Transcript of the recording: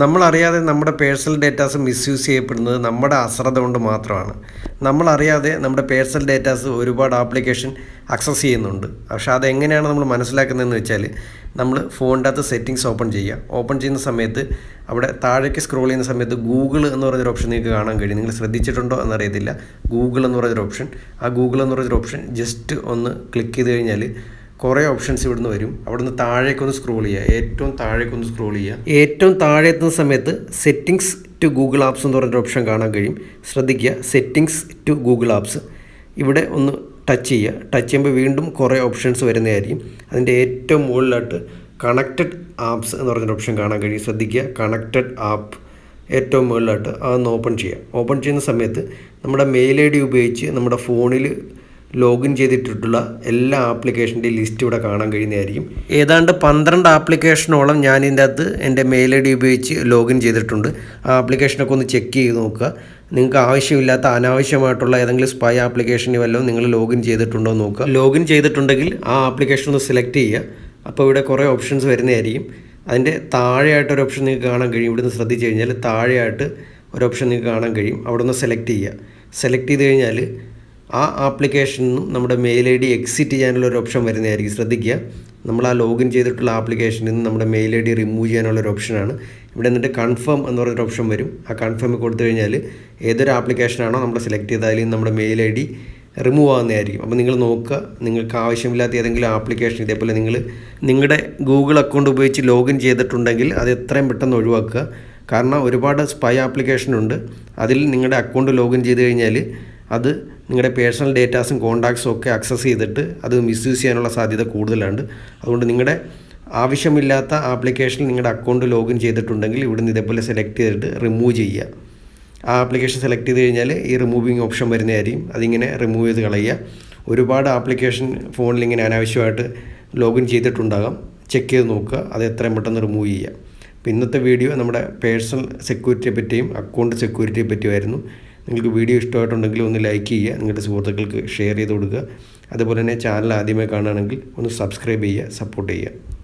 നമ്മളറിയാതെ നമ്മുടെ personal datas misuse ചെയ്യപ്പെടുന്നത് നമ്മുടെ അശ്രദ്ധ കൊണ്ട് മാത്രമാണ്. നമ്മളറിയാതെ നമ്മുടെ പേഴ്സണൽ ഡേറ്റാസ് ഒരുപാട് ആപ്ലിക്കേഷൻ അക്സസ് ചെയ്യുന്നുണ്ട്. പക്ഷേ അതെങ്ങനെയാണ് നമ്മൾ മനസ്സിലാക്കുന്നതെന്ന് വെച്ചാൽ നമ്മൾ ഫോണിന്റെ അകത്ത് സെറ്റിങ്സ് ഓപ്പൺ ചെയ്യുക. ഓപ്പൺ ചെയ്യുന്ന സമയത്ത് അവിടെ താഴേക്ക് സ്ക്രോൾ ചെയ്യുന്ന സമയത്ത് ഗൂഗിൾ എന്ന് പറഞ്ഞൊരു ഓപ്ഷൻ നിങ്ങൾക്ക് കാണാൻ കഴിയും. നിങ്ങൾ ശ്രദ്ധിച്ചിട്ടുണ്ടോ എന്നറിയത്തില്ല. ഗൂഗിൾ എന്ന് പറഞ്ഞൊരു ഓപ്ഷൻ ആ ഗൂഗിൾ എന്ന് പറഞ്ഞൊരു ഓപ്ഷൻ ജസ്റ്റ് ഒന്ന് ക്ലിക്ക് ചെയ്ത് കഴിഞ്ഞാൽ കുറേ ഓപ്ഷൻസ് ഇവിടുന്ന് വരും. അവിടുന്ന് താഴേക്കൊന്ന് സ്ക്രോൾ ചെയ്യുക. ഏറ്റവും താഴേക്കൊന്ന് സ്ക്രോൾ ചെയ്യുക. ഏറ്റവും താഴെ എത്തുന്ന സമയത്ത് സെറ്റിങ്സ് ടു ഗൂഗിൾ ആപ്സ് എന്ന് പറഞ്ഞൊരു ഓപ്ഷൻ കാണാൻ കഴിയും. ശ്രദ്ധിക്കുക. സെറ്റിങ്സ് ടു ഗൂഗിൾ ആപ്സ് ഇവിടെ ഒന്ന് ടച്ച് ചെയ്യുക. ടച്ച് ചെയ്യുമ്പോൾ വീണ്ടും കുറേ ഓപ്ഷൻസ് വരുന്നതായിരിക്കും. അതിന്റെ ഏറ്റവും മുകളിലായിട്ട് കണക്റ്റഡ് ആപ്സ് എന്ന് പറഞ്ഞൊരു ഓപ്ഷൻ കാണാൻ കഴിയും. ശ്രദ്ധിക്കുക. കണക്റ്റഡ് ആപ്പ് ഏറ്റവും മുകളിലായിട്ട് അതൊന്ന് ഓപ്പൺ ചെയ്യുക. ഓപ്പൺ ചെയ്യുന്ന സമയത്ത് നമ്മുടെ മെയിൽ ഐ ഡി ഉപയോഗിച്ച് നമ്മുടെ ഫോണിൽ ലോഗിൻ ചെയ്തിട്ടിട്ടുള്ള എല്ലാ ആപ്ലിക്കേഷന്റെയും ലിസ്റ്റ് ഇവിടെ കാണാൻ കഴിയുന്നതായിരിക്കും. ഏതാണ്ട് പന്ത്രണ്ട് ആപ്ലിക്കേഷനോളം ഞാൻ ഇതിന്റെ അകത്ത് എന്റെ മെയിൽ ഐ ഡി ഉപയോഗിച്ച് ലോഗിൻ ചെയ്തിട്ടുണ്ട്. ആ ആപ്ലിക്കേഷനൊക്കെ ഒന്ന് ചെക്ക് ചെയ്ത് നോക്കുക. നിങ്ങൾക്ക് ആവശ്യമില്ലാത്ത അനാവശ്യമായിട്ടുള്ള ഏതെങ്കിലും സ്പൈ ആപ്ലിക്കേഷൻ വല്ലതും നിങ്ങൾ ലോഗിൻ ചെയ്തിട്ടുണ്ടോ എന്ന് നോക്കുക. ലോഗിൻ ചെയ്തിട്ടുണ്ടെങ്കിൽ ആ ആപ്ലിക്കേഷൻ ഒന്ന് സെലക്ട് ചെയ്യുക. അപ്പോൾ ഇവിടെ കുറേ ഓപ്ഷൻസ് വരുന്നതായിരിക്കും. അതിന്റെ താഴെയായിട്ടൊരു ഓപ്ഷൻ നിങ്ങൾക്ക് കാണാൻ കഴിയും. ഇവിടുന്ന് ശ്രദ്ധിച്ച് കഴിഞ്ഞാൽ താഴെയായിട്ട് ഒരു ഓപ്ഷൻ നിങ്ങൾക്ക് കാണാൻ കഴിയും. അവിടെ ഒന്ന് സെലക്ട് ചെയ്യുക. സെലക്ട് ചെയ്ത് കഴിഞ്ഞാൽ ആ ആപ്ലിക്കേഷനിൽ നിന്നും നമ്മുടെ മെയിൽ ഐ ഡി എക്സിറ്റ് ചെയ്യാനുള്ള ഒരു ഓപ്ഷൻ വരുന്നതായിരിക്കും. ശ്രദ്ധിക്കുക. നമ്മൾ ആ ലോഗിൻ ചെയ്തിട്ടുള്ള ആപ്ലിക്കേഷനിൽ നിന്ന് നമ്മുടെ മെയിൽ ഐ ഡി റിമൂവ് ചെയ്യാനുള്ള ഒരു ഓപ്ഷനാണ് ഇവിടെ എന്നിട്ട് കൺഫേം എന്ന് പറഞ്ഞൊരു ഓപ്ഷൻ വരും. ആ കൺഫേം കൊടുത്തു കഴിഞ്ഞാൽ ഏതൊരു ആപ്ലിക്കേഷനാണോ നമ്മൾ സെലക്ട് ചെയ്താൽ അതിൽ നമ്മുടെ മെയിൽ ഐ ഡി റിമൂവ് ആവുന്നതായിരിക്കും. അപ്പോൾ നിങ്ങൾ നോക്കുക. നിങ്ങൾക്ക് ആവശ്യമില്ലാത്ത ഏതെങ്കിലും ആപ്ലിക്കേഷൻ ഇതേപോലെ നിങ്ങൾ നിങ്ങളുടെ ഗൂഗിൾ അക്കൗണ്ട് ഉപയോഗിച്ച് ലോഗിൻ ചെയ്തിട്ടുണ്ടെങ്കിൽ അത് എത്രയും പെട്ടെന്ന് ഒഴിവാക്കുക. കാരണം ഒരുപാട് സ്പൈ ആപ്ലിക്കേഷൻ ഉണ്ട് അതിൽ നിങ്ങളുടെ അക്കൗണ്ട് ലോഗിൻ ചെയ്ത് കഴിഞ്ഞാൽ അത് നിങ്ങളുടെ പേഴ്സണൽ ഡേറ്റാസും കോൺടാക്ട്സും ഒക്കെ അക്സസ് ചെയ്തിട്ട് അത് മിസ്യൂസ് ചെയ്യാനുള്ള സാധ്യത കൂടുതലുണ്ട്. അതുകൊണ്ട് നിങ്ങളുടെ ആവശ്യമില്ലാത്ത ആപ്ലിക്കേഷൻ നിങ്ങളുടെ അക്കൗണ്ട് ലോഗിൻ ചെയ്തിട്ടുണ്ടെങ്കിൽ ഇവിടുന്ന് ഇതേപോലെ സെലക്ട് ചെയ്തിട്ട് റിമൂവ് ചെയ്യുക. ആ ആപ്ലിക്കേഷൻ സെലക്ട് ചെയ്ത് കഴിഞ്ഞാൽ ഈ റിമൂവിങ് ഓപ്ഷൻ വരുന്നതായിരിക്കും. അതിങ്ങനെ റിമൂവ് ചെയ്ത് കളയുക. ഒരുപാട് ആപ്ലിക്കേഷൻ ഫോണിൽ ഇങ്ങനെ അനാവശ്യമായിട്ട് ലോഗിൻ ചെയ്തിട്ടുണ്ടാകാം. ചെക്ക് ചെയ്ത് നോക്കുക. അത് എത്രയും പെട്ടെന്ന് റിമൂവ് ചെയ്യുക. ഇന്നത്തെ വീഡിയോ നമ്മുടെ പേഴ്സണൽ സെക്യൂരിറ്റിയെ പറ്റിയും അക്കൗണ്ട് സെക്യൂരിറ്റിയെ പറ്റിയുമായിരുന്നു. നിങ്ങൾക്ക് വീഡിയോ ഇഷ്ടമായിട്ടുണ്ടെങ്കിൽ ഒന്ന് ലൈക്ക് ചെയ്യുക നിങ്ങളുടെ സുഹൃത്തുക്കൾക്ക് ഷെയർ ചെയ്ത് കൊടുക്കുക. അതുപോലെ തന്നെ ചാനൽ ആദ്യമായി കാണുകയാണെങ്കിൽ ഒന്ന് സബ്സ്ക്രൈബ് ചെയ്യുക സപ്പോർട്ട് ചെയ്യുക.